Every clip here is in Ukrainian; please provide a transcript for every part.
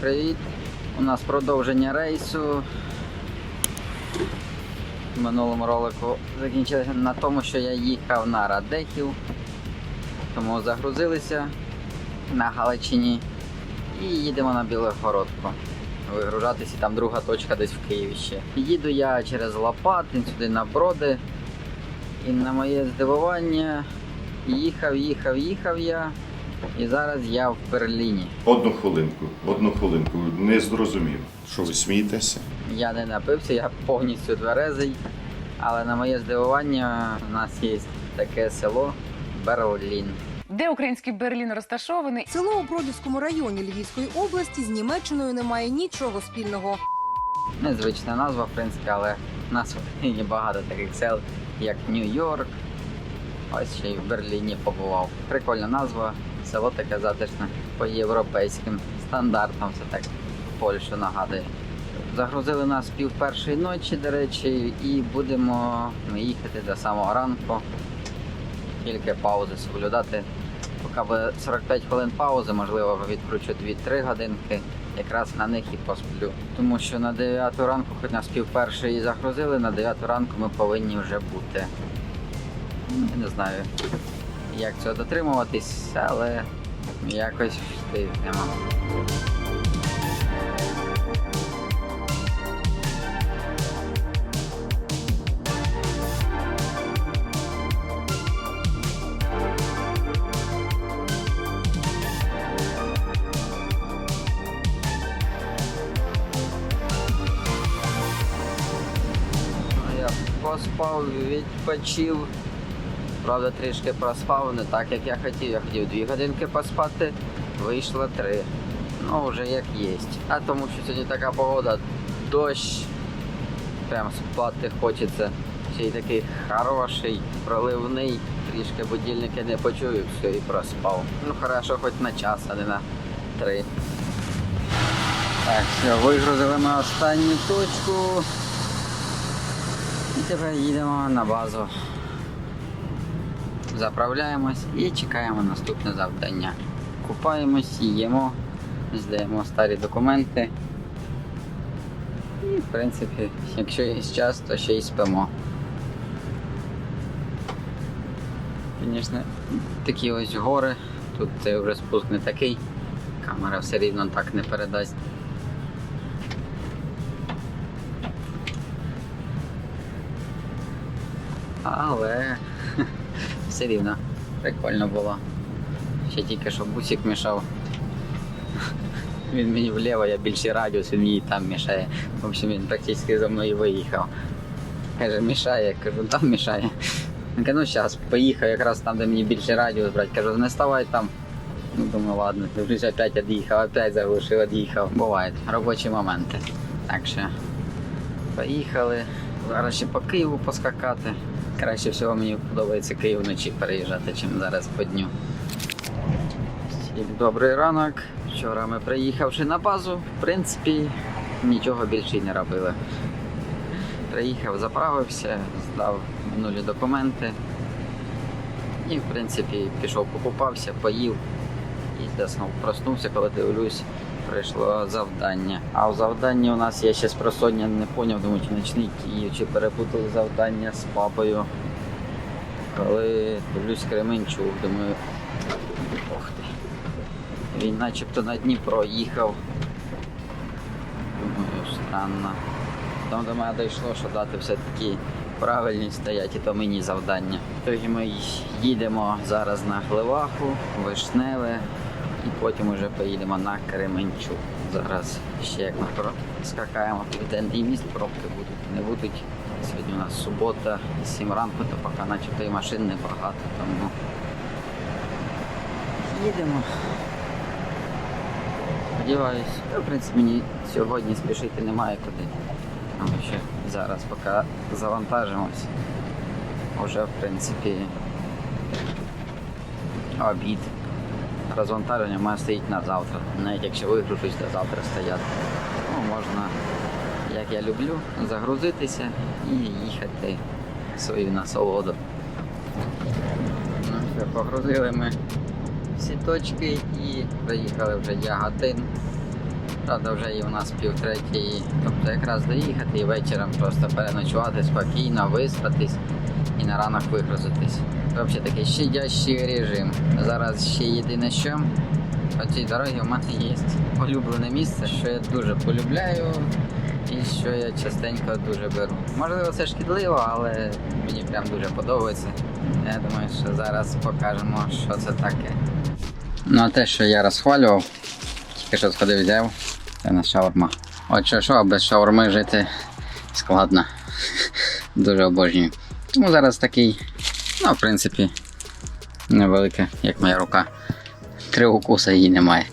Привіт! У нас продовження рейсу. В минулому ролику закінчилося на тому, що я їхав на Радехів, тому загрузилися на Галичині і їдемо на Білогородку. Вигружатися там друга точка десь в Києві ще. Їду я через Лопатин сюди на Броди. І на моє здивування їхав, їхав, їхав я. І зараз я в Берліні. Одну хвилинку, одну хвилинку. Не зрозумів. Що ви смієтеся? Я не напився, я повністю тверезий. Але на моє здивування у нас є таке село Берлін. Де український Берлін розташований? Село у Бродівському районі Львівської області з Німеччиною не має нічого спільного. Незвична назва, в принципі, але в нас в Україні багато таких сел, як Нью-Йорк. Ось ще й в Берліні побував. Прикольна назва, село таке затишне по європейським стандартам, все так Польщу нагадує. Загрузили нас пів першої ночі, до речі, і будемо їхати до самого ранку. Тільки паузи соблюдати. Поки буде 45 хвилин паузи, можливо, відкручу 2-3 годинки. Якраз на них і посплю. Тому що на 9 ранку, хоч нас пів першої загрузили, на 9 ранку ми повинні вже бути. Ну, я Не знаю, як цього дотримуватись, але якось встигнемо. Ну, поспав, відпочив. Правда, трішки проспав, не так як я хотів. Я хотів дві годинки поспати, вийшло три. Ну, вже як є. А тому що сьогодні така погода, дощ. Прям спати хочеться. Ще й такий хороший, проливний. Трішки будильники не почую, все і проспав. Ну, хорошо, хоч на час, а не на три. Так, все, вигрузили ми останню точку. І тепер їдемо на базу. Заправляємось і чекаємо наступне завдання. Купаємось, їмо, здаємо старі документи. І, в принципі, якщо є час, то ще й спимо. Звісно, такі ось гори. Тут вже спуск не такий. Камера все рівно так не передасть. Але все рівно прикольно було. Ще тільки що бусик мішав. Він мені вліво, я більший радіус, він мені там мішає. В общем, він практично за мною виїхав. Каже, мішає, кажу, там мішає. Каже, ну зараз поїхав якраз там, де мені більший радіус брати. Кажу, не ставай там. Ну, думаю, ладно, дивлюсь, опять від'їхав, опять заглушив, від'їхав. Бувають робочі моменти. Так що поїхали. Зараз ще по Києву поскакати. Краще всього мені подобається Київ вночі переїжджати, чим зараз по дню. Всім добрий ранок. Вчора ми приїхавши на базу, в принципі, нічого більше не робили. Приїхав, заправився, здав минулі документи. І, в принципі, пішов покупався, поїв і заснув. Проснувся, коли дивлюсь, прийшло завдання. А в завданні у нас я ще з просоння не поняв, думаю, чи ночний Київ, чи перепутали завдання з папою. Коли дивлюсь Кременчук, думаю, ох ти. Він начебто на Дніпро їхав. Думаю, странно. Там до мене дійшло, що дати все-таки правильні стоять, і то мені завдання. Тоді ми їдемо зараз на Гливаху, Вишневе, і потім вже поїдемо на Кременчук. Зараз ще як ми скакаємо південний міст, пробки будуть, не будуть. Сьогодні у нас субота, 7 ранку, то поки начебто і машин небагато, тому їдемо. Сподіваюсь, Ну, в принципі, мені сьогодні спішити немає куди. Тому що зараз поки завантажимось, вже в принципі обід. Розвантаження має стоїть на завтра. Навіть якщо вигружусь, то завтра стоять. Ну, можна, як я люблю, загрузитися і їхати в свою насолоду. Ну, погрузили ми всі точки і приїхали вже Яготин. Правда, вже і у нас півтретій, тобто якраз доїхати і вечором просто переночувати спокійно, виспатись і на ранок вигрузитись. Взагалі такий щадящий режим. Зараз ще єдине що. По цій дорогі у мене є улюблене місце, що я дуже полюбляю і що я частенько дуже беру. Можливо, це шкідливо, але мені прям дуже подобається. Я думаю, що зараз покажемо, що це таке. Ну а те, що я розхвалював, тільки що сходив взяв, це на шаурма. От що, що, без шаурми жити складно. Дуже обожнюю. Тому зараз такий, ну, в принципі, невелике, як моя рука. Три укуса її немає.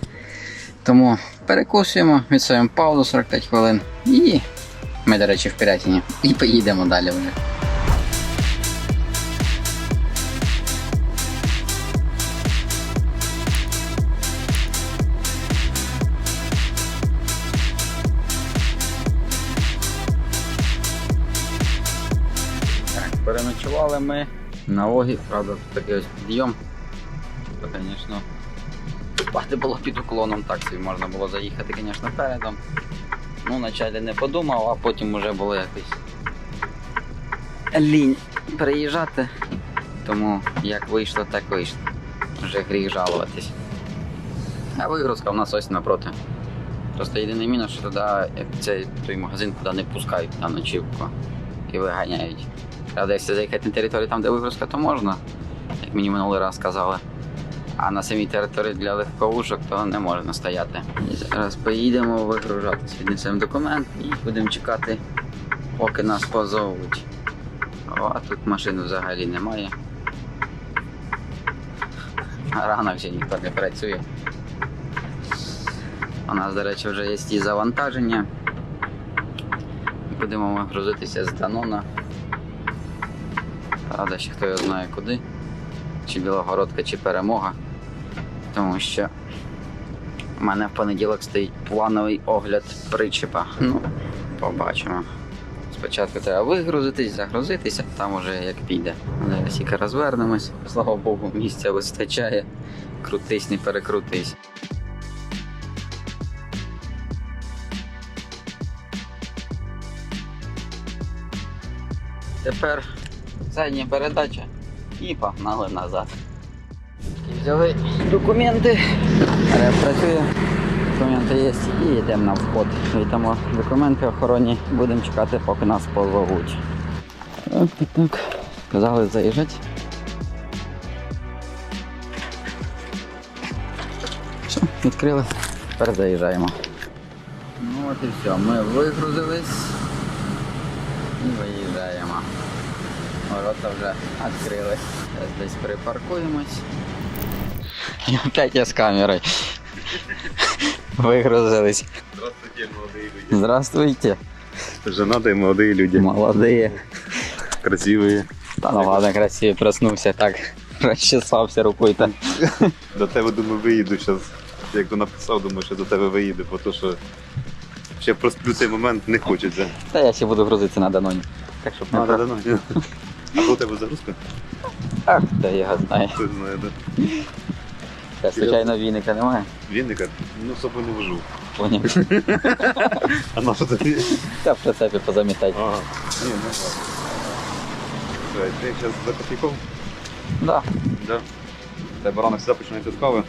Тому перекусуємо, відсуємо паузу 45 хвилин і ми, до речі, в Пірятіні. І поїдемо далі вже. Ми на правда, такий ось підйом. То, звісно, спати було під уклоном, так собі можна було заїхати, звісно, передом. Ну, вначалі не подумав, а потім вже було якось лінь переїжджати. Тому як вийшло, так вийшло. Вже гріх жалуватись. А вигрузка в нас ось напроти. Просто єдиний мінус, що туди цей той магазин куди не пускають на ночівку і виганяють. Правда, якщо заїхати на територію там, де вигрузка, то можна, як мені минулий раз казали. А на самій території для легковушок то не можна стояти. І зараз поїдемо вигружатися, віднесемо документ і будемо чекати, поки нас позовуть. О, а тут машин взагалі немає. Рано ще ніхто не працює. У нас, до речі, вже є і завантаження. Будемо ми грузитися з Данона. Правда, ще хто його знає куди. Чи Білогородка, чи перемога. Тому що в мене в понеділок стоїть плановий огляд причепа. Ну, побачимо. Спочатку треба вигрузитись, загрузитися, там уже як піде. Зараз тільки розвернемось. Слава Богу, місця вистачає. Крутись, не перекрутись. Тепер задня передача і погнали назад. Взяли документи, працює, документи є і йдемо на вход. Вітамо документи охороні, будемо чекати, поки нас позовуть. Так, так, так. Сказали заїжджати. Все, відкрили. Тепер заїжджаємо. Ну от і все, ми вигрузились і виїжджаємо Ворота вже відкрили. Зараз десь припаркуємось. І опять я з камерою. Вигрузились. Здравствуйте, молодые люди. Здравствуйте, Женатые молодые люди. молодые. Красивые. Та ну ладно, красиво проснувся так. Розчесався рукою та. До тебе, думаю, виїду зараз. Як то написав, думаю, що до тебе виїду, бо то що ще просто цей момент не хочеться. Та я ще буду грузитися на Даноні. Так щоб не А, да, про... да, да. А то у тебе загрузка? Ах, та я його знаю. Хто знає, да. Та, звичайно, віника немає. Вінника? Ну, з собою не вожу. Поняв. А на що тобі? Та в прицепі позамітати. Ага. Ні, ну ладно. Слухай, Ти зараз за кофійком? Да. Да. Тебе ранок завжди починається з кави?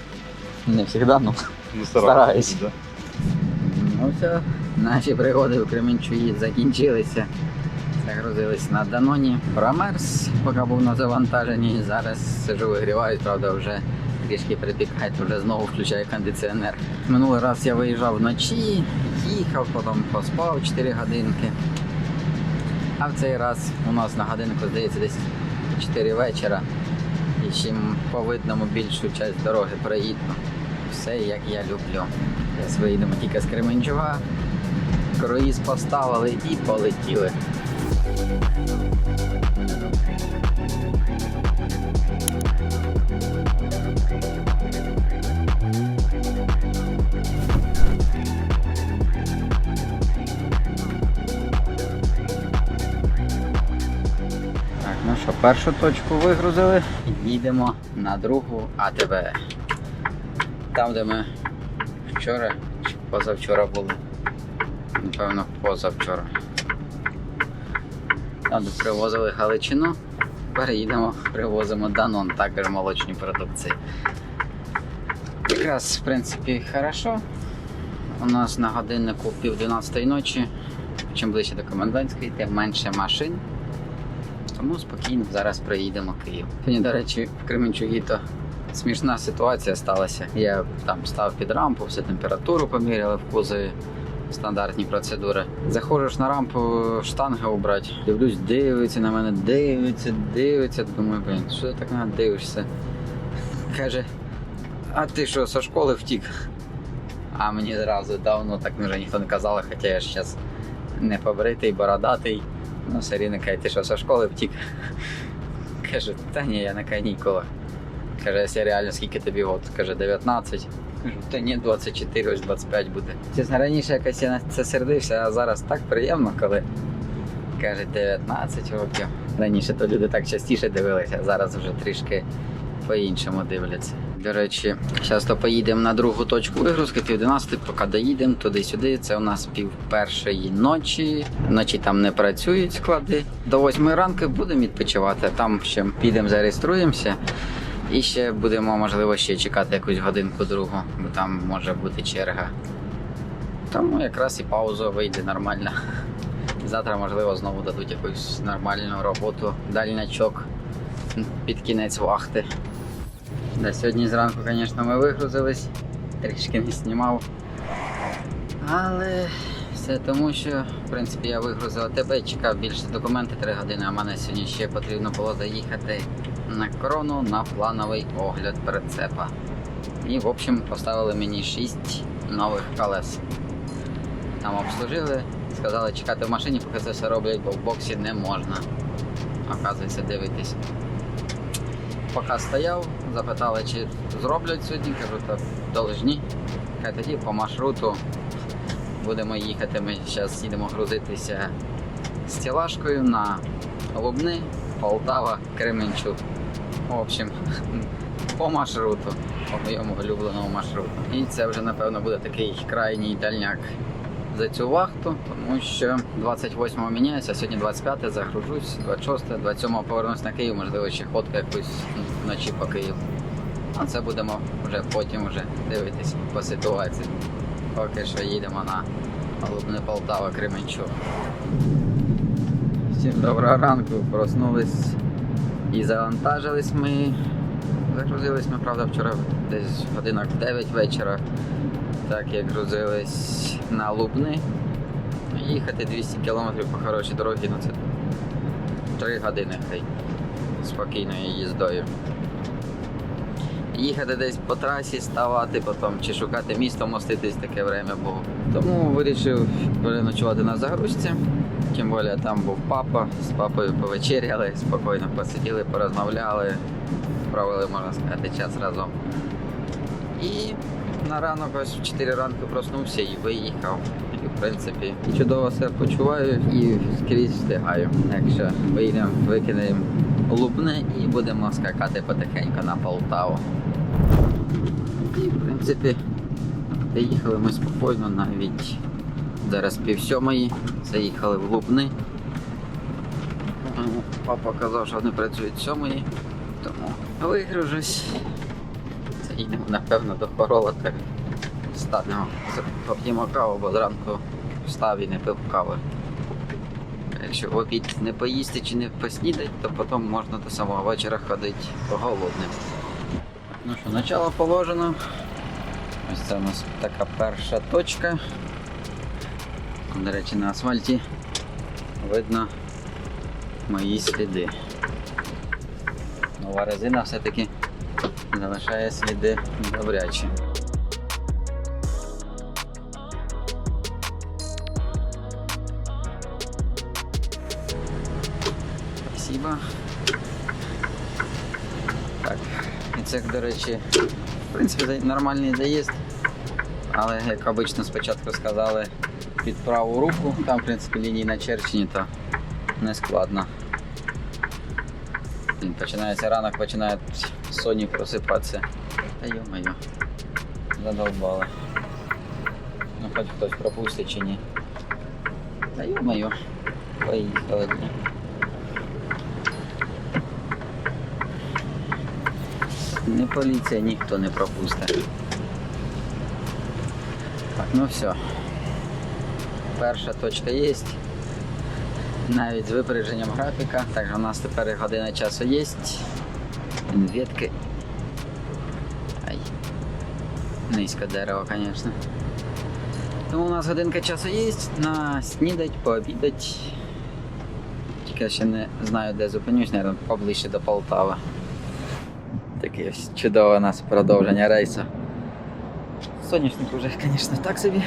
Не завжди, ну. Ну, Стараюсь. Да. Ну все, наші пригоди у Кременчуї закінчилися. Загрузились на Даноні. Промерз, поки був на завантаженні. Зараз сижу вигріваюсь, правда, вже трішки припікає, вже знову включаю кондиціонер. Минулий раз я виїжджав вночі, їхав, потім поспав 4 годинки. А в цей раз у нас на годинку здається десь 4 вечора. І чим по видному більшу часть дороги проїду. Все як я люблю. Зараз виїдемо тільки з Кременчуга. Круїз поставили і полетіли. Ну що, першу точку вигрузили. Їдемо на другу АТБ. Там, де ми вчора чи позавчора були. Напевно, позавчора. Де привозили Галичину. Переїдемо, привозимо Данон, також молочні продукції. Якраз, в принципі, хорошо. У нас на годиннику пів 12 ночі. Чим ближче до комендантської, тим менше машин. Тому спокійно зараз приїдемо в Київ. Сьогодні, до речі, в Кременчугі то смішна ситуація сталася. Я там став під рампу, все температуру поміряли в кузові. Стандартні процедури. Заходиш на рампу штанги убрати. Дивлюсь, дивиться на мене, дивиться, дивиться. Думаю, блін, що ти так на дивишся? Каже, а ти що, зі школи втік? А мені зразу давно так вже ніхто не казав, хоча я ж зараз не побритий, бородатий. Ну, все рівно каже, ти що зі школи втік? Каже, та ні, я на канікулах. Каже, якщо реально скільки тобі год? Каже, 19. Кажу, та ні, 24, ось 25 буде. Чесно, раніше якось я на це сердився, а зараз так приємно, коли каже 19 років. Раніше то люди так частіше дивилися, а зараз вже трішки по-іншому дивляться. До речі, зараз то поїдемо на другу точку вигрузки, пів 11, поки доїдемо туди-сюди. Це у нас пів першої ночі. Вночі там не працюють склади. До 8 ранку будемо відпочивати. Там ще підемо зареєструємося. І ще будемо, можливо, ще чекати якусь годинку другу, бо там може бути черга. Тому якраз і пауза вийде нормально. Завтра, можливо, знову дадуть якусь нормальну роботу, дальнячок під кінець вахти. Да, сьогодні зранку, звісно, ми вигрузились, трішки не знімав. Але все тому, що в принципі я вигрузив тебе, чекав більше документи 3 години, а мене сьогодні ще потрібно було заїхати на корону на плановий огляд прицепа. І в общем поставили мені 6 нових колес. Там обслужили, сказали чекати в машині, поки це все роблять, бо в боксі не можна. Оказується, дивитись. Поки стояв, запитали, чи зроблять сьогодні, кажу, так должні. Хай тоді по маршруту будемо їхати. Ми зараз їдемо грузитися з тілашкою на Лубни, Полтава, Кременчук. В общем, по маршруту, по моєму улюбленому маршруту. І це вже, напевно, буде такий крайній дальняк за цю вахту, тому що 28-го міняюся, сьогодні 25 загружусь, 26 27-го повернусь на Київ, можливо, ще ходка якусь вночі по Києву. А це будемо вже потім вже дивитись по ситуації. Поки що їдемо на Лубни Полтава Кременчук. Всім доброго ранку, проснулись і завантажились ми. Загрузились ми, правда, вчора десь годинок 9 вечора. Так як грузились на Лубни. Їхати 200 км по хорошій дорогі, ну це 3 години хай спокійною їздою. Їхати десь по трасі, ставати потім чи шукати місто, моститись таке время було. Тому вирішив переночувати на загрузці. Тим більше там був папа, з папою повечеряли, спокійно посиділи, порозмовляли, провели, можна сказати, час разом. І на ранок ось в 4 ранку проснувся і виїхав. І в принципі чудово себе почуваю і скрізь встигаю. Так що поїдемо, викинемо лубне і будемо скакати потихеньку на Полтаву. І в принципі доїхали ми спокійно навіть зараз пів сьомої. Заїхали в Лубни. Папа казав, що вони працюють сьомої, тому вигружусь. Заїдемо, напевно, до Хорола, так станемо, поп'ємо каву, бо зранку встав і не пив кави. Якщо в обід не поїсти чи не поснідати, то потім можна до самого вечора ходити голодним. Ну що, начало положено. Ось це у нас така перша точка. До речі, на асфальті видно мої сліди. Нова резина все-таки залишає сліди добрячі. Спасибо. Так, і це, до речі, в принципі, нормальний заїзд. Але, як обично, спочатку сказали під праву руку, там, в принципі, лінії начерчені, то не складно. Починається ранок, починає соні просипатися. Та йо-моє, задовбали. Ну хоч хтось пропустить чи ні. Та ё-моё, поїхали. Не поліція, ніхто не пропустить. Так, ну все. Перша точка є. Навіть з випередженням графіка. Так, у нас тепер година часу є. Ветки. Ай. Низько дерево, звісно. Тому у нас годинка часу є на снідать, пообідать. Тільки ще не знаю, де зупинюсь, мабуть, поближче до Полтави. Таке чудове у нас продовження рейсу. Соняшник уже, звісно, так собі.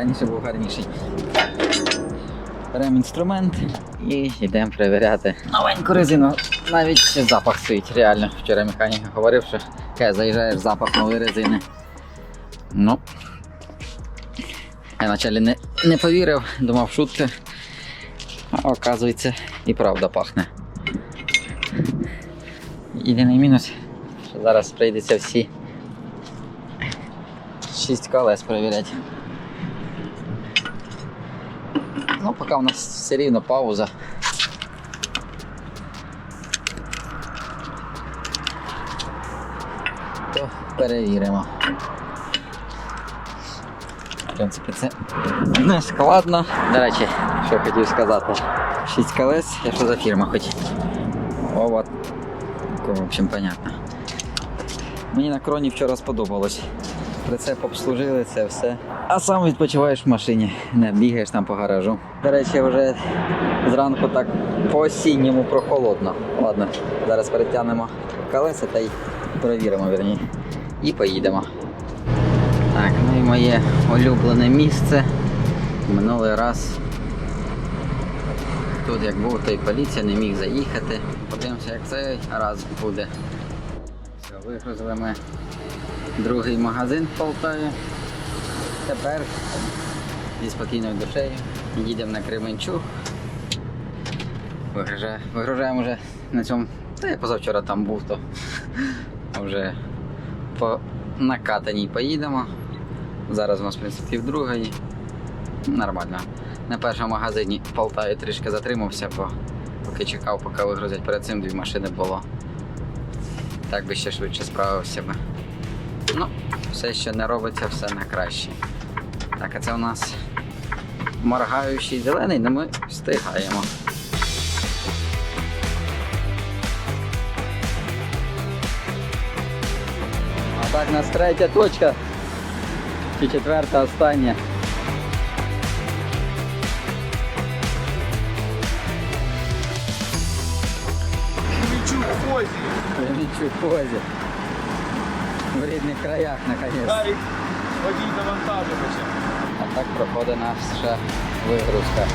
Раніше був гарніший. Беремо інструмент і йдемо перевіряти новеньку резину. Навіть запах стоїть, реально. Вчора механік говорив, що каже, заїжджаєш запах нової резини. Ну. Я вначалі не, не повірив, думав шутка. А оказується і правда пахне. Єдиний мінус, що зараз прийдеться всі шість колес перевіряти. Ну, поки у нас все рівно пауза. То перевіримо. В принципі, це не складно. До речі, що хотів сказати. 6 колес, я що за фірма хоч. О, от. В общем, понятно. Мені на кроні вчора сподобалось. Прицеп обслужили, це все. А сам відпочиваєш в машині, не бігаєш там по гаражу. До речі, вже зранку так по осінньому прохолодно. Ладно, зараз перетягнемо колеса та й перевіримо вірні. І поїдемо. Так, ну і моє улюблене місце. Минулий раз тут як був, то й поліція не міг заїхати. Подивимося, як цей раз буде. Все, вигрузили ми другий магазин в Полтаві. Тепер зі спокійною душею їдемо на Кременчуг. Вигружаємо, вигружаємо вже на цьому. Та я позавчора там був, то вже по накатаній поїдемо. Зараз у нас, в принципі, в другої. Нормально. На першому магазині в Полтаві трішки затримався, бо поки чекав, поки вигрузять перед цим дві машини було. Так би ще швидше справився би. Ну, все, що не робиться, все на краще. Так, а це у нас моргаючий зелений, але ми встигаємо. А так, у нас третя точка. Чи четверта остання. Кременчук в позі. В рідних краях, наконець. Водій завантажувача. А так проходить наша вигрузка.